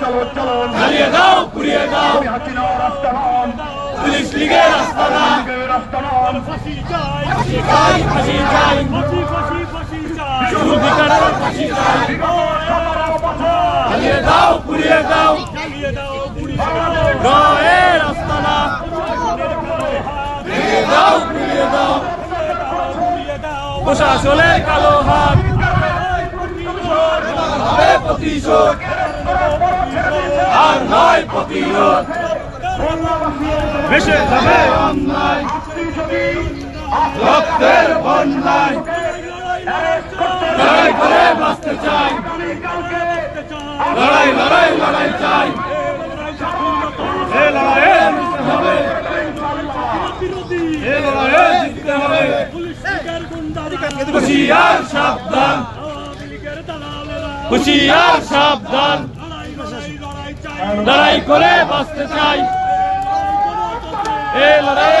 চলন চলন। হারিয়ে দাও পুড়িয়ে দাও। হাসিনা রাস্তান পুলিশ লীগের আস্তানা দাও পুড়িয়ে দাও। হারিয়ে দাও পুড়িয়ে দাও। গায়ের প্রশাসনের কালো হাত। প্রতিশোধ। নয় প্রতিরোধ ভেসে যাবে অন্যায় রক্তের বন্যায় লড়াই করে বাঁচতে চাই লড়াই লড়াই লড়াই চাই হুশিয়ার সাবধান হুশিয়ার সাবধান লড়াই করে বাঁচতে চাই। এ লড়াই